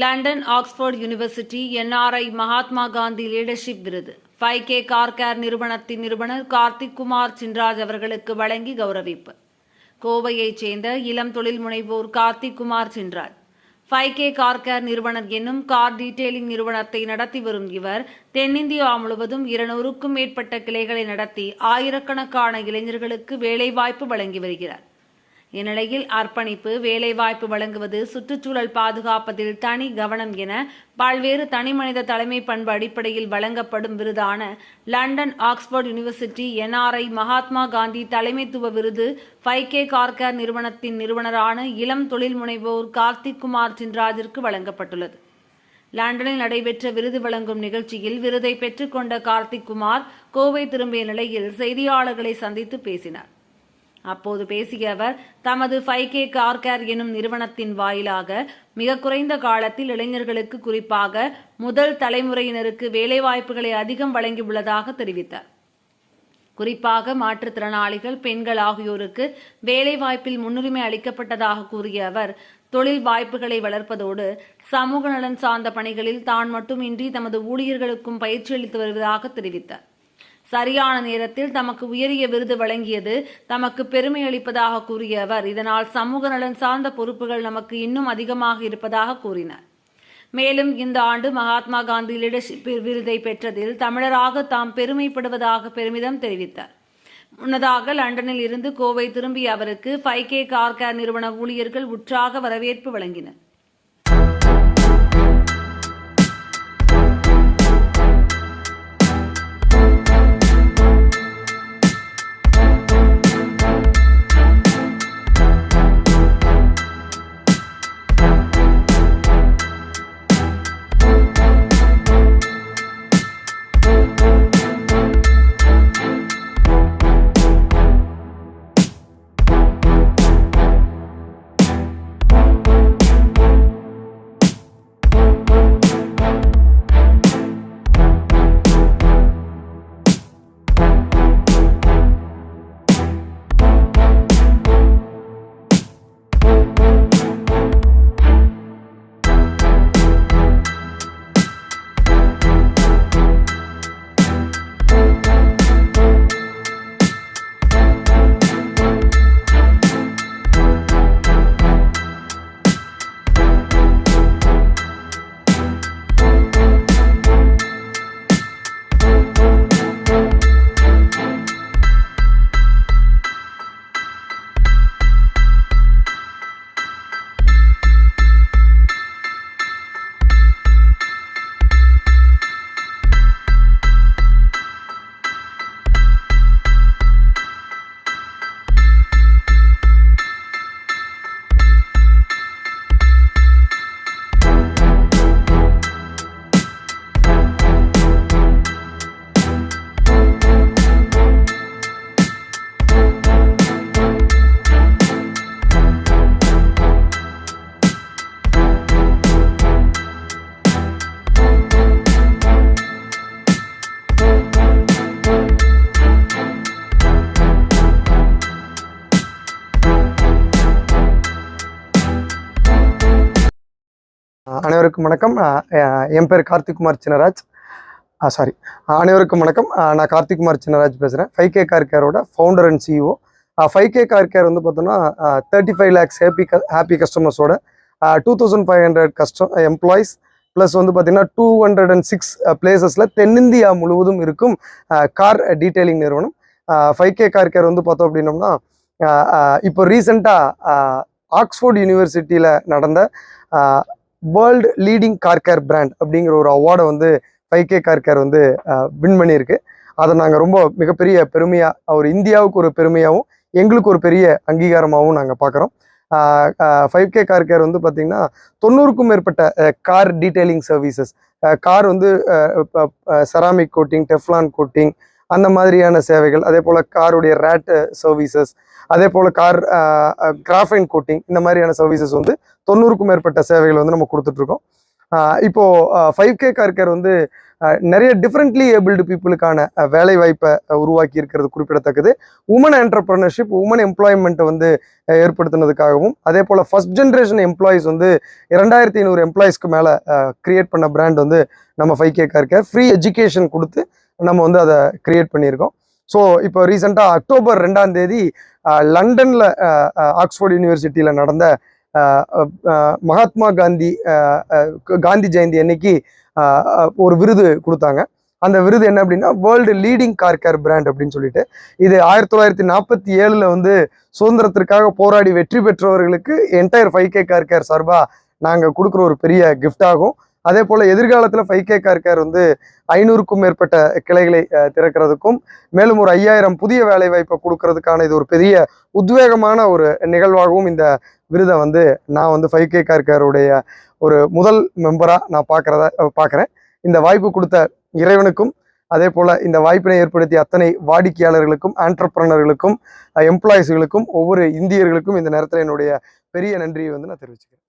London Oxford university NRI Mahatma Gandhi leadership விருது. Five K car care நிறுவனத்தின் நிறுவனர் கார்த்திக் குமார் சின்ராஜ் அவர்களுக்கு வழங்கி கௌரவிப்பு. கோவையைச் சேர்ந்த இளம் தொழில் முனைவோர் Karthik Kumar Chinraj. Five K car care நிறுவனர் என்னும் கார் டீட்டெயிலிங் நிறுவனத்தை நடத்தி வரும் இவர் தென்னிந்தியா முழுவதும் இருநூறுக்கும் மேற்பட்ட கிளைகளை நடத்தி ஆயிரக்கணக்கான இளைஞர்களுக்கு வேலைவாய்ப்பு வழங்கி வருகிறார். இந்நிலையில் அர்ப்பணிப்பு வேலைவாய்ப்பு வழங்குவது சுற்றுச்சூழல் பாதுகாப்பதில் தனி கவனம் என பல்வேறு தனிமனித தலைமை பண்பு அடிப்படையில் வழங்கப்படும் விருதான London Oxford university NRI Mahatma Gandhi தலைமைத்துவ விருது ஃபைகே கார்கர் கார்கேர் நிறுவனத்தின் நிறுவனரான இளம் தொழில் முனைவோர் கார்த்திக் குமார் சின்ராஜிற்கு வழங்கப்பட்டுள்ளது. லண்டனில் நடைபெற்ற விருது வழங்கும் நிகழ்ச்சியில் விருதை பெற்றுக்கொண்ட கார்த்திக் குமார் கோவை திரும்பிய நிலையில் செய்தியாளர்களை சந்தித்து பேசினார். அப்போது பேசிய அவர் தமது ஃபைவ் கே கார் கேர் எனும் நிறுவனத்தின் வாயிலாக மிக குறைந்த காலத்தில் இளைஞர்களுக்கு குறிப்பாக முதல் தலைமுறையினருக்கு வேலைவாய்ப்புகளை அதிகம் வழங்கியுள்ளதாக தெரிவித்தார். குறிப்பாக மாற்றுத்திறனாளிகள் பெண்கள் ஆகியோருக்கு வேலைவாய்ப்பில் முன்னுரிமை அளிக்கப்பட்டதாக கூறிய அவர் தொழில் வாய்ப்புகளை வளர்ப்பதோடு சமூக நலன் சார்ந்த பணிகளில் தான் மட்டுமின்றி தமது ஊழியர்களுக்கும் பயிற்சி அளித்து வருவதாக தெரிவித்தார். சரியான நேரத்தில் தமக்கு உயரிய விருது வழங்கியது தமக்கு பெருமை அளிப்பதாக கூறிய அவர். இதனால் சமூக நலன் சார்ந்த பொறுப்புகள் நமக்கு இன்னும் அதிகமாக இருப்பதாக கூறினார். மேலும் இந்த ஆண்டு மகாத்மா காந்தி லீடர்ஷிப் விருதை பெற்றதில் தமிழராக தாம் பெருமைப்படுவதாக பெருமிதம் தெரிவித்தார். முன்னதாக லண்டனில் இருந்து கோவை திரும்பிய அவருக்கு ஃபைவ் கே கார் கேர் நிறுவன ஊழியர்கள் உற்சாக வரவேற்பு வழங்கினர். அனைவருக்கும் வணக்கம். என் பேர் கார்த்திக்குமார் சின்னராஜ். சாரி அனைவருக்கும் வணக்கம். நான் கார்த்திக்குமார் சின்னராஜ் பேசுகிறேன் five K car கேரோட founder and CEO five K car care வந்து பார்த்தோன்னா thirty five lakhs happy happy கஸ்டமர்ஸோட two thousand five hundred custom employees plus வந்து பார்த்திங்கன்னா டூ ஹண்ட்ரட் அண்ட் சிக்ஸ் பிளேசஸில் தென்னிந்தியா முழுவதும் இருக்கும் கார் டீட்டெயிலிங் நிறுவனம். ஃபைவ் கே கார் கேர் வந்து பார்த்தோம் அப்படின்னோம்னா இப்போ ரீசெண்டாக ஆக்ஸ்ஃபோர்ட் யூனிவர்சிட்டியில் நடந்த world leading car care brand அப்படிங்கிற ஒரு அவார்டை வந்து ஃபைவ் கே கார் கேர் வந்து வின் பண்ணியிருக்கு. அதை நாங்கள் ரொம்ப மிகப்பெரிய பெருமையாக ஒரு இந்தியாவுக்கு ஒரு பெருமையாகவும் எங்களுக்கு ஒரு பெரிய அங்கீகாரமாகவும் நாங்கள் பார்க்குறோம் ஃபைவ் கே கார் கேர் வந்து பார்த்திங்கன்னா தொண்ணூறுக்கும் மேற்பட்ட கார் டீட்டெயிலிங் சர்வீசஸ் கார் வந்து செராமிக் கோட்டிங் டெஃப்லான் கோட்டிங் அந்த மாதிரியான சேவைகள் அதே போல் காருடைய ரேட்டு சர்வீசஸ் அதே போல் கார் கிராஃபைன் கோட்டிங் இந்த மாதிரியான சர்வீசஸ் வந்து தொண்ணூறுக்கும் மேற்பட்ட சேவைகள் வந்து நம்ம கொடுத்துட்ருக்கோம். இப்போது ஃபைவ் கே கார் கேர் வந்து நிறைய டிஃப்ரெண்ட்லி ஏபிள்டு பீப்புளுக்கான வேலை வாய்ப்பை உருவாக்கி இருக்கிறது குறிப்பிடத்தக்கது. உமன் என்டர்பிரினர்ஷிப் உமன் எம்ப்ளாய்மெண்ட்டை வந்து ஏற்படுத்தினதுக்காகவும் அதே போல் ஃபஸ்ட் ஜென்ரேஷன் எம்ப்ளாயிஸ் வந்து இரண்டாயிரத்தி ஐநூறு எம்ப்ளாயிஸ்க்கு மேலே கிரியேட் பண்ண பிராண்ட் வந்து நம்ம five K car care free education கொடுத்து நம்ம வந்து அதை கிரியேட் பண்ணியிருக்கோம். ஸோ இப்போ ரீசெண்டாக அக்டோபர் ரெண்டாம் தேதி லண்டனில் ஆக்ஸ்ஃபோர்ட் யூனிவர்சிட்டியில் நடந்த மகாத்மா காந்தி காந்தி ஜெயந்தி அன்னைக்கு ஒரு விருது கொடுத்தாங்க. அந்த விருது என்ன அப்படின்னா world leading car care brand அப்படின்னு சொல்லிட்டு இது ஆயிரத்தி தொள்ளாயிரத்தி நாற்பத்தி ஏழில் வந்து சுதந்திரத்திற்காக போராடி வெற்றி பெற்றவர்களுக்கு entire five K car care சார்பாக நாங்கள் கொடுக்குற ஒரு பெரிய கிஃப்ட் ஆகும். அதே போல் எதிர்காலத்தில் ஃபைவ் கே கார்கேர் வந்து ஐநூறுக்கும் மேற்பட்ட கிளைகளை திறக்கிறதுக்கும் மேலும் ஒரு ஐயாயிரம் புதிய வேலை வாய்ப்பை கொடுக்கறதுக்கான இது ஒரு பெரிய உத்வேகமான ஒரு நிகழ்வாகவும் இந்த விருதை வந்து நான் வந்து ஃபைவ் கே கார்கேருடைய ஒரு முதல் மெம்பராக நான் பார்க்குறதா பார்க்குறேன். இந்த வாய்ப்பு கொடுத்த இறைவனுக்கும் அதே போல் இந்த வாய்ப்பினை ஏற்படுத்திய அத்தனை வாடிக்கையாளர்களுக்கும் ஆண்டர்பிரனர்களுக்கும் எம்ப்ளாயிஸ்களுக்கும் ஒவ்வொரு இந்தியர்களுக்கும் இந்த நேரத்தில் என்னுடைய பெரிய நன்றியை வந்து நான் தெரிவிச்சுக்கிறேன்.